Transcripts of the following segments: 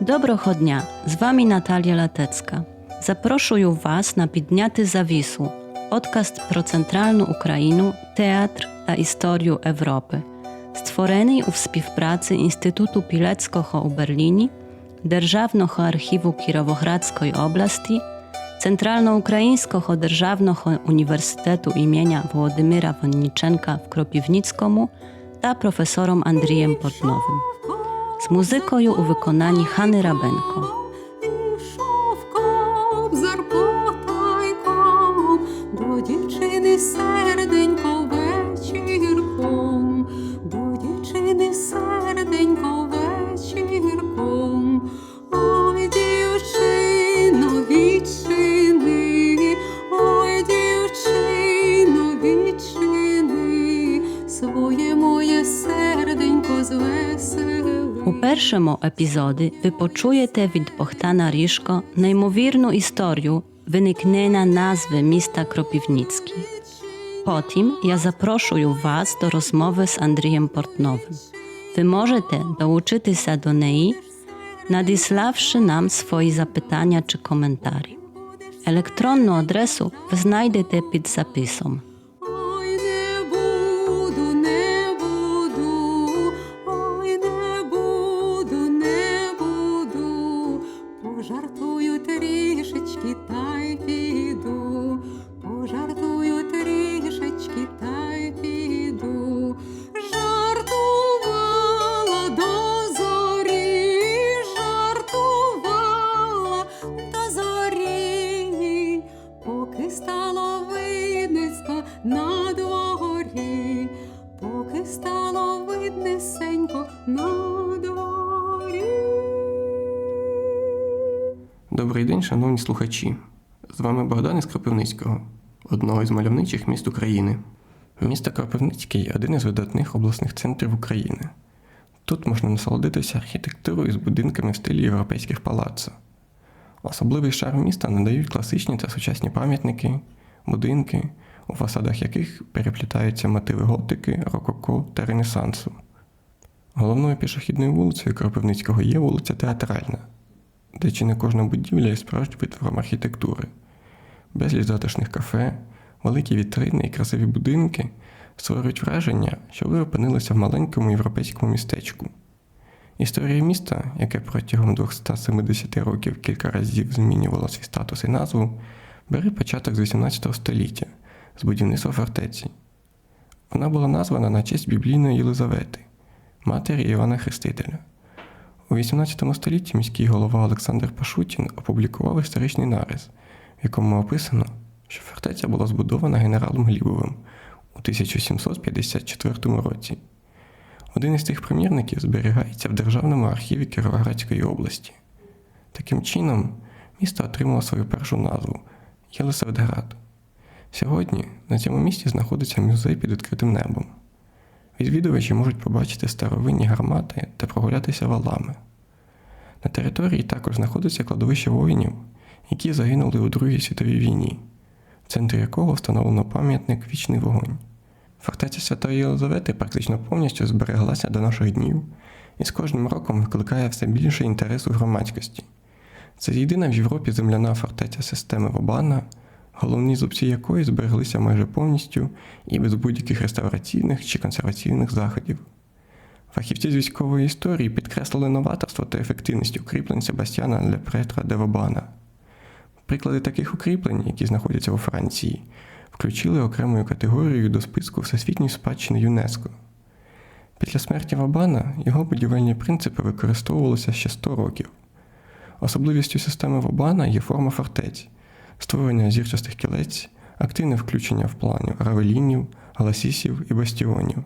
Доброго дня, з вами Natalia Latecka. Запрошую вас на Підняти завісу, подкаст про центральну Україну, театр та історію Європи, створений у співпраці Інституту Пілецького у Берліні, Державного архіву Кіровоградської області, Центральноукраїнського державного університету імені Володимира Вонніченка в Кропівницькому та професором Андрієм Портновим z muzyką i u wykonani Hany Rabenko. першому епізоді ви почуєте від Богдана Ріжко неймовірну історію виникнення назви міста Кропівницький. Потім я запрошую вас до розмови з Андрієм Портновим. Ви можете долучитися до неї, надіславши нам свої запитання чи коментарі. Електронну адресу ви знайдете під записом. шановні слухачі. З вами Богдан із Кропивницького, одного із мальовничих міст України. Місто Кропивницький один із видатних обласних центрів України. Тут можна насолодитися архітектурою з будинками в стилі європейських палаццо. Особливий шарм міста надають класичні та сучасні пам'ятники, будинки, у фасадах яких переплітаються мотиви готики, рококо та ренесансу. Головною пішохідною вулицею Кропивницького є вулиця Театральна, де чи не кожна будівля є справжнім витвором архітектури. Безліч затишних кафе, великі вітрини і красиві будинки створюють враження, що ви опинилися в маленькому європейському містечку. Історія міста, яке протягом 270 років кілька разів змінювало свій статус і назву, бере початок з 18 століття з будівництва фортеці. Вона була названа на честь біблійної Єлизавети, матері Івана Хрестителя. У 18 столітті міський голова Олександр Пашутін опублікував історичний нарис, в якому описано, що фортеця була збудована генералом Глібовим у 1754 році. Один із тих примірників зберігається в Державному архіві Кіровоградської області. Таким чином, місто отримало свою першу назву Єлисаветград. Сьогодні на цьому місці знаходиться музей під відкритим небом. Відвідувачі можуть побачити старовинні гармати та прогулятися валами. На території також знаходиться кладовище воїнів, які загинули у Другій світовій війні, в центрі якого встановлено пам'ятник Вічний вогонь. Фортеця Святої Єлизавети практично повністю збереглася до наших днів і з кожним роком викликає все більше інтересу громадськості. Це єдина в Європі земляна фортеця системи Вобана, головні зубці якої збереглися майже повністю і без будь-яких реставраційних чи консерваційних заходів. Фахівці з військової історії підкреслили новаторство та ефективність укріплень Себастьяна Лепретра де Вобана. Приклади таких укріплень, які знаходяться у Франції, включили окремою категорією до списку Всесвітньої спадщини ЮНЕСКО. Після смерті Вабана його будівельні принципи використовувалися ще 100 років. Особливістю системи Вабана є форма фортець, створення зірчастих кілець, активне включення в плані равелінів, галасісів і бастіонів,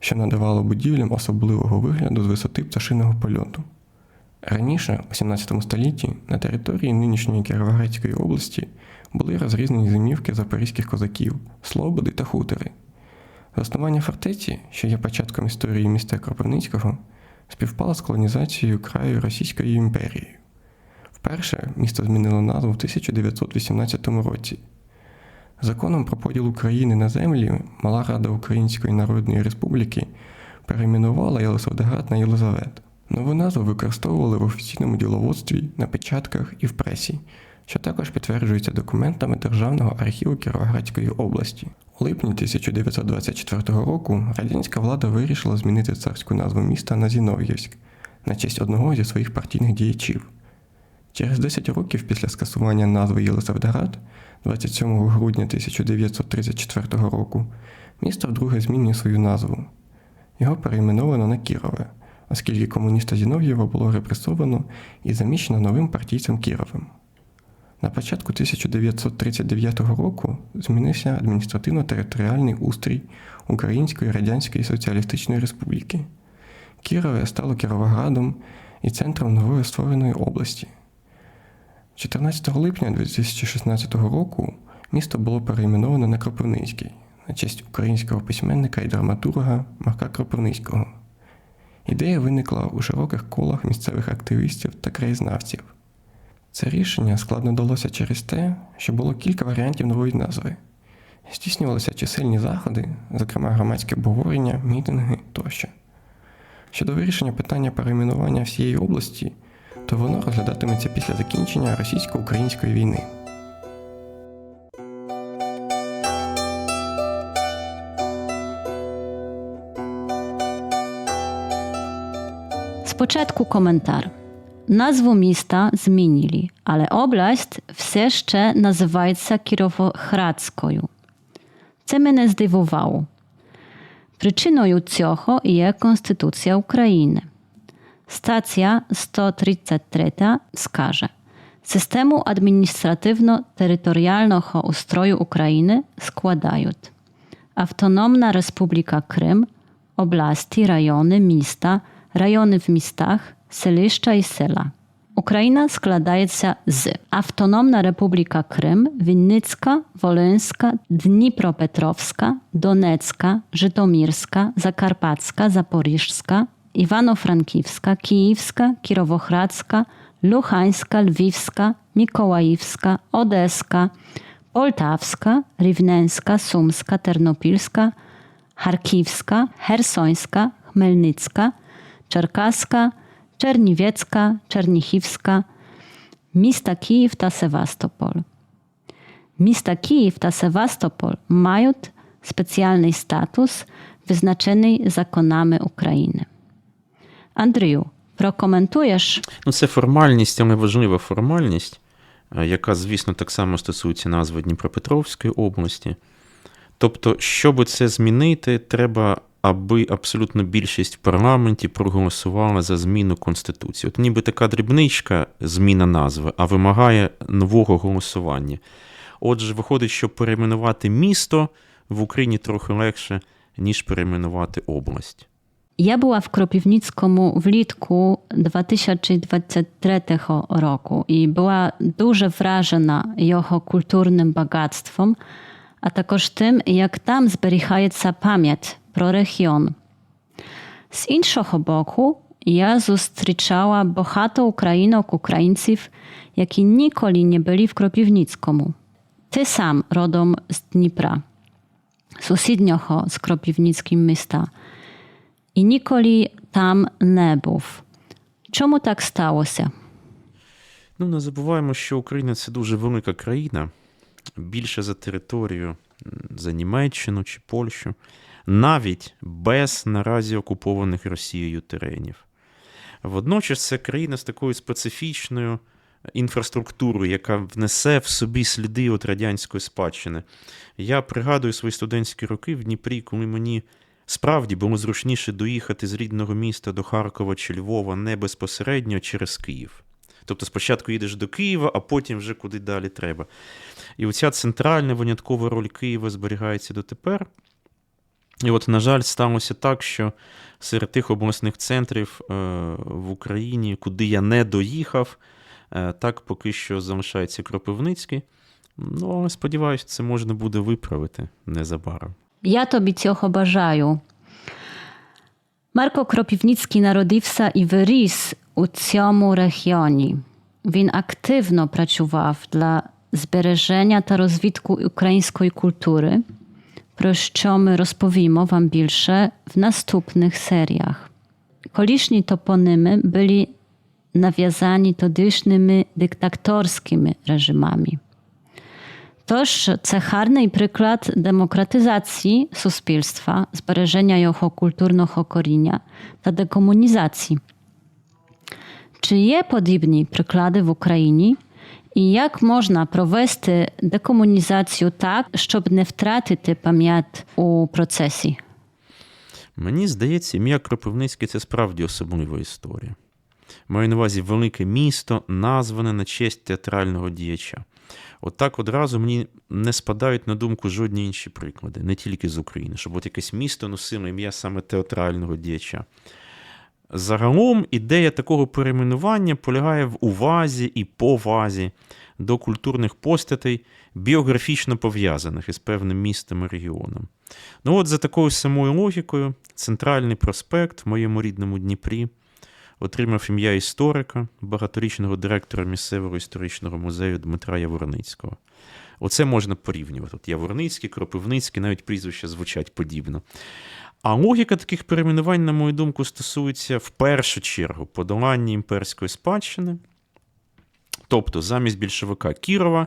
що надавало будівлям особливого вигляду з висоти пташиного польоту. Раніше, у 17 столітті, на території нинішньої Кіровоградської області були розрізнені зимівки запорізьких козаків, слободи та хутори. Заснування фортеці, що є початком історії міста Кропивницького, співпало з колонізацією краю Російською імперією. Вперше місто змінило назву в 1918 році. Законом про поділ України на землі Мала Рада Української Народної Республіки перейменувала Єлисаветград на Єлизавет. Нову назву використовували в офіційному діловодстві, на печатках і в пресі, що також підтверджується документами Державного архіву Кіровоградської області. У липні 1924 року радянська влада вирішила змінити царську назву міста на Зінов'ївськ на честь одного зі своїх партійних діячів. Через 10 років після скасування назви Єлисаветград, 27 грудня 1934 року, місто вдруге змінює свою назву. Його перейменовано на Кірове, оскільки комуніста Зінов'єва було репресовано і заміщено новим партійцем Кіровим. На початку 1939 року змінився адміністративно-територіальний устрій Української Радянської Соціалістичної Республіки. Кірове стало Кіровоградом і центром нової створеної області. 14 липня 2016 року місто було перейменовано на Кропивницький на честь українського письменника і драматурга Марка Кропивницького. Ідея виникла у широких колах місцевих активістів та краєзнавців. Це рішення складно далося через те, що було кілька варіантів нової назви. Здійснювалися чисельні заходи, зокрема громадське обговорення, мітинги тощо. Щодо вирішення питання перейменування всієї області, то воно розглядатиметься після закінчення російсько-української війни. Спочатку коментар. Назву міста змінили, але область все ще називається Кіровоградською. Це мене здивувало. Причиною цього є Конституція України. Stacja 133 wskaże Systemu administratywno-terytorialnego ustroju Ukrainy składają Autonomna Republika Krym, oblasti, rajony, mista, rajony w mistach, seliszcza i sela. Ukraina składaje się z Autonomna Republika Krym, Winnicka, Wolyńska, Dnipropetrowska, Donecka, Żytomirska, Zakarpacka, Zaporiżska, Iwano-Frankiwska, Kijowska, Kirowohradzka, Luchańska, Lwiwska, Mikołajewska, Odeska, Poltawska, Rivnenska, Sumska, Ternopilska, Charkiwska, Hersońska, Chmelnicka, Czerkaska, Czerniwiecka, Czernichowska, Mista Kijów ta Sewastopol. Mista Kijów ta Sewastopol mają specjalny status wyznaczony zakonami Ukrainy. Андрію, прокоментуєш? Ну, це формальність, але важлива формальність, е, яка, звісно, так само стосується назви Дніпропетровської області. Тобто, щоб це змінити, треба, аби абсолютно більшість в парламенті проголосувала за зміну Конституції. От ніби така дрібничка зміна назви, а вимагає нового голосування. Отже, виходить, що перейменувати місто в Україні трохи легше, ніж перейменувати область. Я była w Kropivnickomu влітку 2023 roku i była дуже вражена його культурним багатством, а також тим, як там зберігається пам'ять про регіон. З іншого боку, я зустрічала багато українок, українців, які ніколи не були в Кропивницькому. Ти сам родом з Дніпра, сусіднього з Кропивницьким міста – і ніколи там не був. Чому так сталося? Ну, не забуваємо, що Україна це дуже велика країна, більше за територію за Німеччину чи Польщу, навіть без наразі окупованих Росією теренів. Водночас це країна з такою специфічною інфраструктурою, яка внесе в собі сліди от радянської спадщини. Я пригадую свої студентські роки в Дніпрі, коли мені Справді було зручніше доїхати з рідного міста до Харкова чи Львова не безпосередньо через Київ. Тобто спочатку їдеш до Києва, а потім вже куди далі треба. І оця центральна виняткова роль Києва зберігається дотепер. І от, на жаль, сталося так, що серед тих обласних центрів е, в Україні, куди я не доїхав, е, так поки що залишається Кропивницький. Ну, але сподіваюся, це можна буде виправити незабаром. Я тобі цього бажаю. Марко Кропивницький народився і виріс у цьому регіоні. Він активно працював для збереження та розвитку української культури, про що ми розповімо вам більше в наступних серіях. okoliczne toponymy byli nawiązani тодішніми dyktаторськими reżimami. Тож це гарний приклад демократизації суспільства, збереження його культурного коріння та декомунізації. Чи є подібні приклади в Україні? І як можна провести декомунізацію так, щоб не втратити пам'ять у процесі? Мені здається, ім'я Кропивницький це справді особлива історія. Маю на увазі велике місто, назване на честь театрального діяча. Отак одразу мені не спадають на думку жодні інші приклади, не тільки з України, щоб от якесь місто носило ім'я саме театрального діяча. Загалом ідея такого перейменування полягає в увазі і повазі до культурних постатей, біографічно пов'язаних із певним містом і регіоном. Ну от за такою самою логікою, центральний проспект в моєму рідному Дніпрі отримав ім'я історика, багаторічного директора місцевого історичного музею Дмитра Яворницького. Оце можна порівнювати. От Яворницький, Кропивницький, навіть прізвища звучать подібно. А логіка таких перейменувань, на мою думку, стосується в першу чергу подолання імперської спадщини. Тобто, замість більшовика Кірова,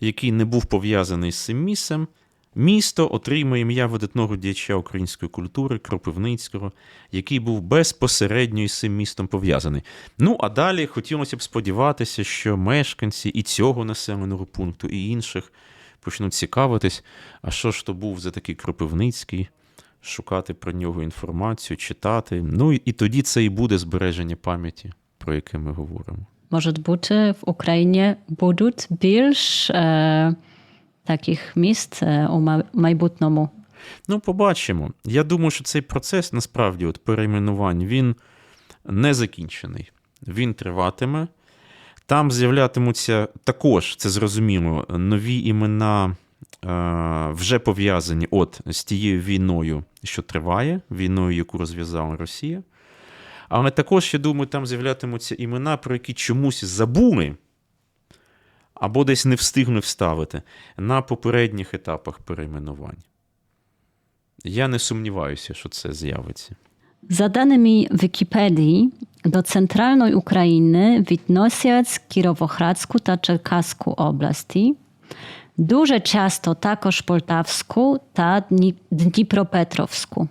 який не був пов'язаний з цим місцем, місто отримує ім'я видатного діяча української культури Кропивницького, який був безпосередньо із цим містом пов'язаний. Ну, а далі хотілося б сподіватися, що мешканці і цього населеного пункту, і інших почнуть цікавитись, а що ж то був за такий Кропивницький, шукати про нього інформацію, читати. Ну і тоді це і буде збереження пам'яті, про яке ми говоримо. Може бути, в Україні будуть більш е, таких міст е, у майбутньому. Ну, побачимо. Я думаю, що цей процес насправді от перейменувань він не закінчений. Він триватиме. Там з'являтимуться також, це зрозуміло, нові імена е, вже пов'язані от з тією війною, що триває, війною, яку розв'язала Росія. Але також, я думаю, там з'являтимуться імена, про які чомусь забули, або десь не встигли вставити на попередніх етапах перейменувань. Я не сумніваюся, що це з'явиться. За даними Wikipedii, do centralnej Ukrainy відносять Кіровоградську та Черкаську області, дуже часто також Полтавську та Дніпропетровську.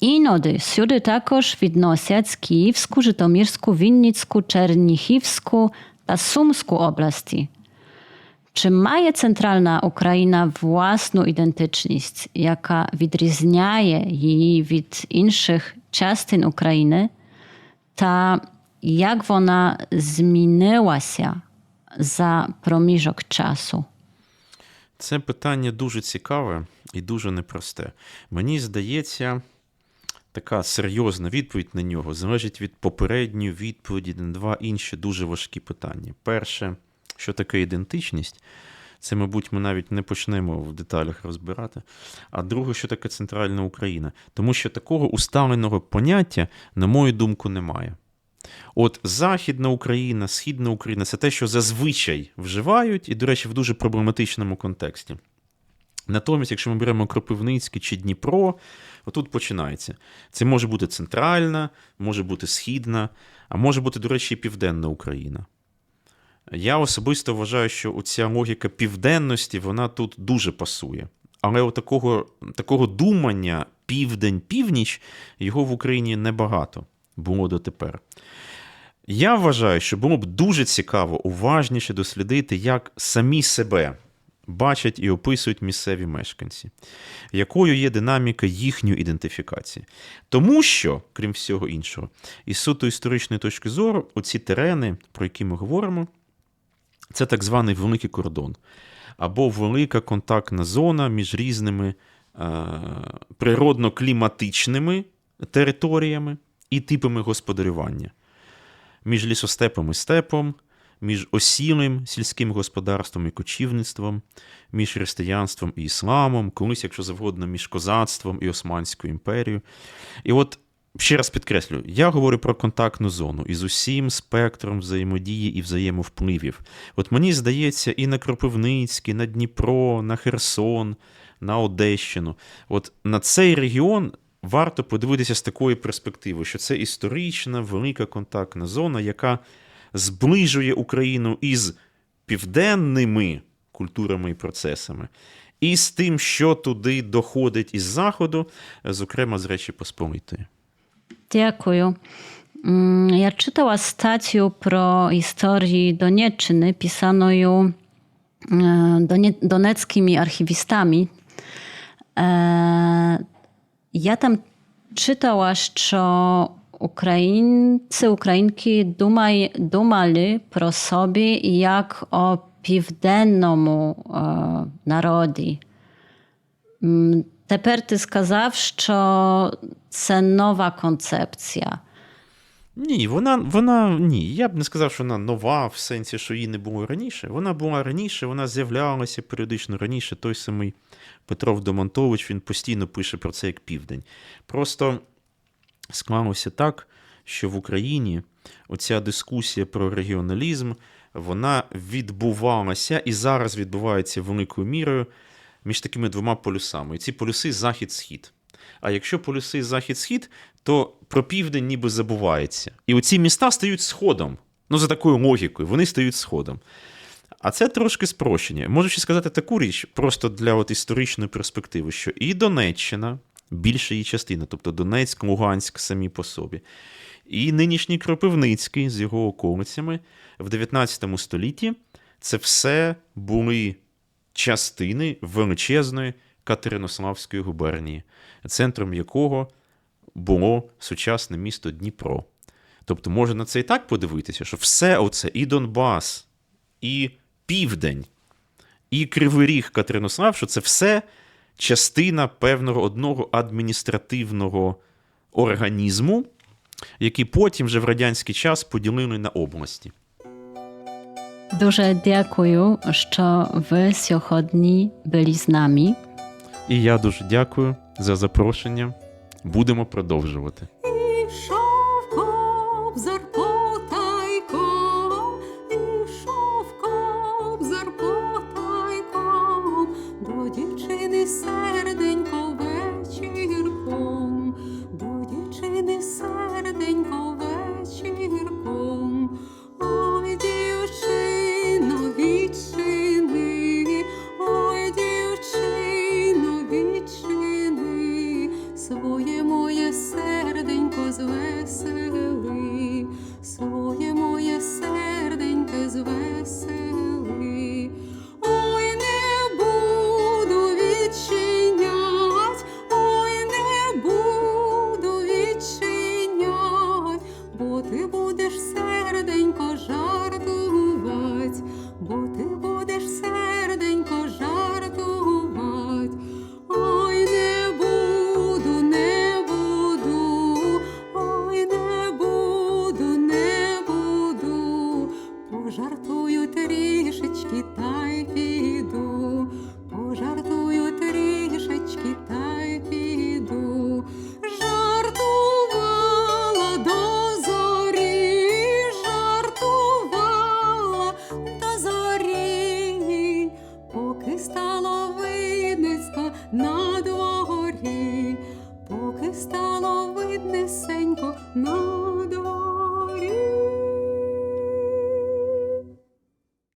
Іноді сюди також відносять Київську, Житомирську, Вінницьку, Черніхівську та Сумську області. Чи має центральна Україна власну ідентичність, яка відрізняє її від інших частин України, та як вона змінилася за проміжок часу? Це питання дуже цікаве і дуже непросте. Мені здається, така серйозна відповідь на нього залежить від попередньої відповіді на два інші дуже важкі питання. Перше, що таке ідентичність, це, мабуть, ми навіть не почнемо в деталях розбирати. А друге, що таке центральна Україна. Тому що такого усталеного поняття, на мою думку, немає. От Західна Україна, Східна Україна це те, що зазвичай вживають, і, до речі, в дуже проблематичному контексті. Натомість, якщо ми беремо Кропивницький чи Дніпро, отут починається. Це може бути центральна, може бути східна, а може бути, до речі, і південна Україна. Я особисто вважаю, що оця логіка південності вона тут дуже пасує. Але от такого, такого думання південь-північ його в Україні небагато було дотепер. Я вважаю, що було б дуже цікаво уважніше дослідити, як самі себе бачать і описують місцеві мешканці, якою є динаміка їхньої ідентифікації. Тому що, крім всього іншого, із суто історичної точки зору, оці терени, про які ми говоримо, це так званий великий кордон або велика контактна зона між різними е, природно-кліматичними територіями і типами господарювання, між лісостепом і степом, між осілим сільським господарством і кочівництвом, між християнством і ісламом, колись, якщо завгодно, між козацтвом і Османською імперією. І от ще раз підкреслю, я говорю про контактну зону із усім спектром взаємодії і взаємовпливів. От мені здається, і на Кропивницький, на Дніпро, на Херсон, на Одещину. От на цей регіон варто подивитися з такої перспективи, що це історична велика контактна зона, яка зближує Україну із південними культурами і процесами, і з тим, що туди доходить із Заходу, зокрема з Речі Посполитої. Дякую. М, Ja czytała stację pro historii Donieczczyny pisaną ją e, donie, doneckimi archiwistami. Ukraińcy, Ukrainki думай, думали про собі як о південному е, народі. Тепер ти сказав, що це нова концепція. Ні, вона, вона ні. Я б не сказав, що вона нова в сенсі, що її не було раніше. Вона була раніше, вона з'являлася періодично раніше. Той самий Петров Домонтович він постійно пише про це як південь. Просто склалося так, що в Україні оця дискусія про регіоналізм вона відбувалася і зараз відбувається великою мірою між такими двома полюсами. І ці полюси захід-схід. А якщо полюси захід-схід, то про південь ніби забувається. І оці міста стають сходом. Ну, за такою логікою, вони стають сходом. А це трошки спрощення. Можу ще сказати таку річ, просто для от історичної перспективи, що і Донеччина, більша її частина, тобто Донецьк, Луганськ самі по собі, і нинішній Кропивницький з його околицями в 19 столітті це все були частини величезної Катеринославської губернії, центром якого було сучасне місто Дніпро. Тобто, можна на це і так подивитися, що все оце і Донбас, і Південь, і Кривий Ріг Катеринослав, що це все частина певного одного адміністративного організму, який потім вже в радянський час поділили на області. Дуже дякую, що ви сьогодні були з нами. І я дуже дякую за запрошення. Будемо продовжувати.